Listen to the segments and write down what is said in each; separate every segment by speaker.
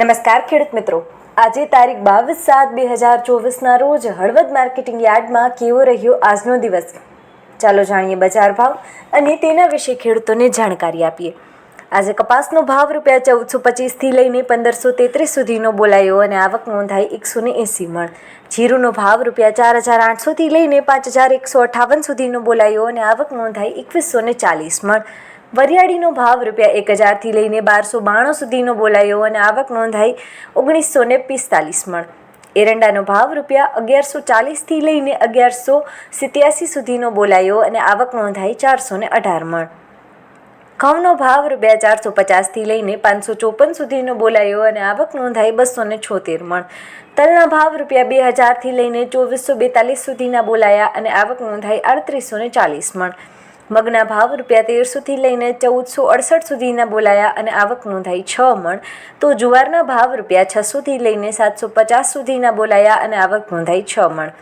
Speaker 1: નમસ્કાર ખેડૂત મિત્રો. આજે તારીખ બાવીસ સાત બે હજાર ચોવીસના રોજ હળવદ માર્કેટિંગ યાર્ડમાં કેવો રહ્યો આજનો દિવસ? ચાલો જાણીએ બજાર ભાવ અને તેના વિશે ખેડૂતોને જાણકારી આપીએ. આજે કપાસનો ભાવ રૂપિયા ચૌદસો પચીસથી લઈને પંદરસો તેત્રીસ સુધીનો બોલાયો અને આવક નોંધાઈ એકસો ને એંસી મણ. જીરુનો ભાવ રૂપિયા ચાર હજાર આઠસોથી લઈને પાંચ હજાર એકસો અઠાવન સુધીનો બોલાયો અને આવક નોંધાઈ એકવીસો ને ચાલીસ મણ. વરિયાળીનો ભાવ રૂપિયા એક હજારથી લઈને બારસો બાણું સુધીનો બોલાયો અને આવક નોંધાઈ ઓગણીસો ને પિસ્તાલીસ મણ. એરંડાનો ભાવ રૂપિયા અગિયારસો ચાલીસથી લઈને અગિયારસો સિત્યાસી સુધીનો બોલાયો અને આવક નોંધાઈ ચારસો ને અઢાર મણ. ઘઉંનો ભાવ રૂપિયા ચારસો પચાસથી લઈને પાંચસો ચોપન સુધીનો બોલાયો અને આવક નોંધાઈ બસો ને છોતેર મણ. તલના ભાવ રૂપિયા બે હજારથી લઈને ચોવીસો બેતાલીસ સુધીના બોલાયા અને આવક નોંધાઈ આડત્રીસો ને ચાલીસ મણ. મગના ભાવ રૂપિયા તેરસોથી લઈને ચૌદસો અડસઠ સુધીના બોલાયા અને આવક નોંધાઈ છ મણ. તો જુવારના ભાવ રૂપિયા છસોથી લઈને સાતસો પચાસ સુધીના બોલાયા અને આવક નોંધાઈ છ મણ.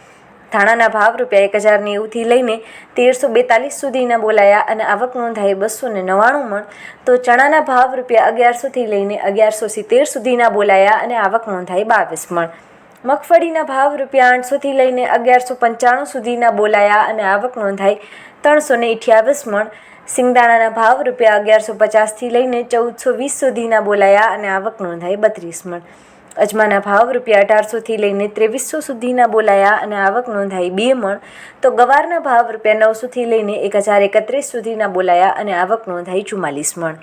Speaker 1: ધાણાના ભાવ રૂપિયા એક હજાર નેવુંથી લઈને તેરસો બેતાલીસ સુધીના બોલાયા અને આવક નોંધાઈ બસો ને નવ્વાણું મણ. તો ચણાના ભાવ રૂપિયા અગિયારસોથી લઈને અગિયારસો સિત્તેર સુધીના બોલાયા અને આવક નોંધાઈ બાવીસ મણ. મગફળીના ભાવ રૂપિયા આઠસોથી લઈને અગિયારસો પંચાણું સુધીના બોલાયા અને આવક નોંધાઈ ત્રણસો ને અઠ્યાવીસ મણ. સિંગદાણાના ભાવ રૂપિયા અગિયારસો પચાસથી લઈને ચૌદસો વીસ સુધીના બોલાયા અને આવક નોંધાઈ બત્રીસ મણ. અજમાના ભાવ રૂપિયા અઢારસોથી લઈને ત્રેવીસો સુધીના બોલાયા અને આવક નોંધાઈ બે મણ. તો ગવારના ભાવ રૂપિયા નવસોથી લઈને એક હજાર એકત્રીસ સુધીના બોલાયા અને આવક નોંધાઈ ચુમ્માલીસ મણ.